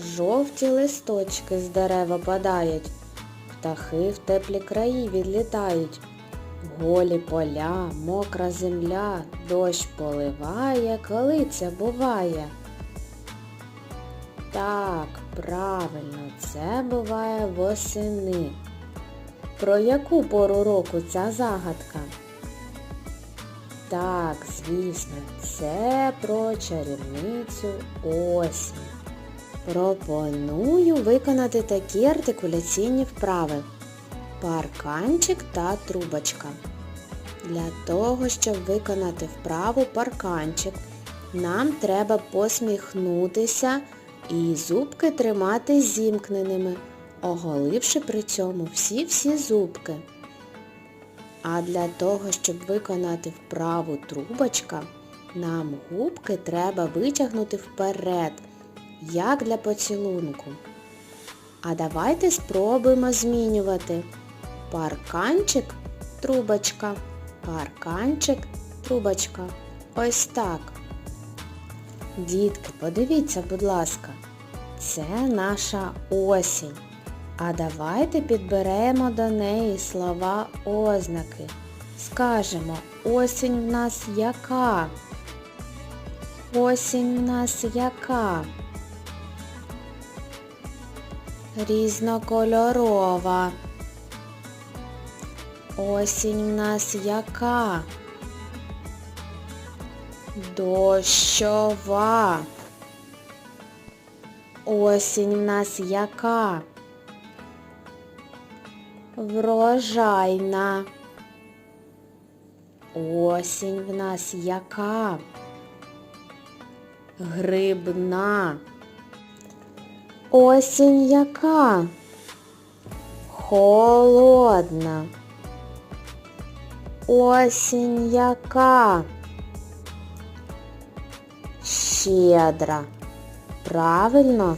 жовті листочки з дерева падають, птахи в теплі краї відлітають. Голі поля, мокра земля, дощ поливає, коли це буває. Так, правильно, це буває восени. Про яку пору року ця загадка? Так, звісно, це про чарівницю осінь. Пропоную виконати такі артикуляційні вправи. Парканчик та трубочка. Для того, щоб виконати вправу парканчик, нам треба посміхнутися і зубки тримати зімкненими, оголивши при цьому всі-всі зубки. А для того, щоб виконати вправу трубочка, нам губки треба витягнути вперед, як для поцілунку. А давайте спробуємо змінювати. Парканчик, трубочка, парканчик, трубочка. Ось так. Дітки, подивіться, будь ласка, це наша осінь. А давайте підберемо до неї слова ознаки. Скажемо, осінь в нас яка? Осінь в нас яка? Різнокольорова. Осінь в нас яка? Дощова. Осінь в нас яка? Врожайна. Осінь в нас яка? Грибна. Осінь яка? Холодна. Осінь яка? Щедра. Правильно?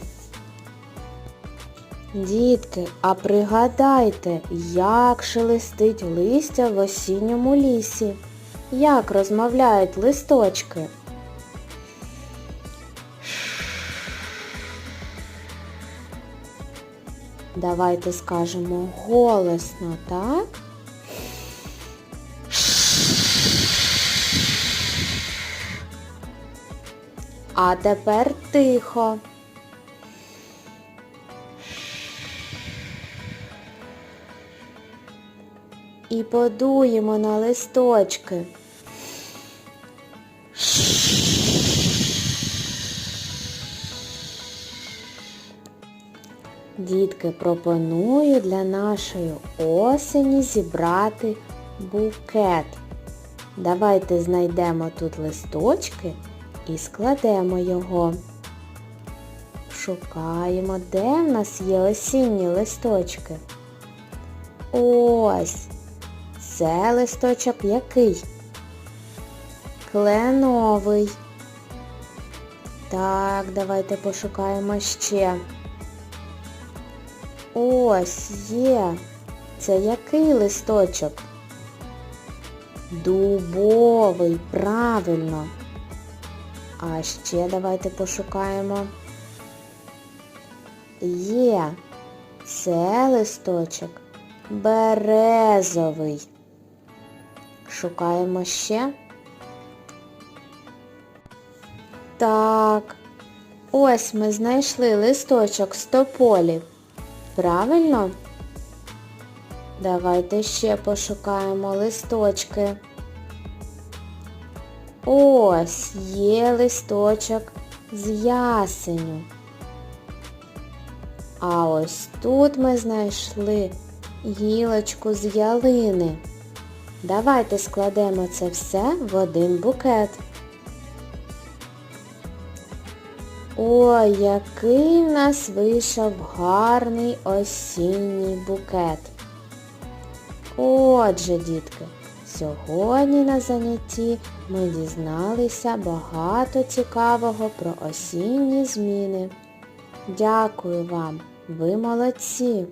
Дітки, а пригадайте, як шелестить листя в осінньому лісі? Як розмовляють листочки? Давайте скажемо голосно, так? А тепер тихо. І подуємо на листочки. Дітки, пропоную для нашої осені зібрати букет. Давайте знайдемо тут листочки і складемо його. Шукаємо, де в нас є осінні листочки. Ось. Це листочок який? Кленовий. Так, давайте пошукаємо ще. Ось є. Це який листочок? Дубовий, правильно. А ще давайте пошукаємо. Є. Це листочок березовий. Шукаємо ще. Так. Ось ми знайшли листочок з тополі. Правильно? Давайте ще пошукаємо листочки. Ось є листочок з ясеню. А ось тут ми знайшли гілочку з ялини. Давайте складемо це все в один букет. Ой, який в нас вийшов гарний осінній букет. Отже, дітки, сьогодні на занятті ми дізналися багато цікавого про осінні зміни. Дякую вам, ви молодці!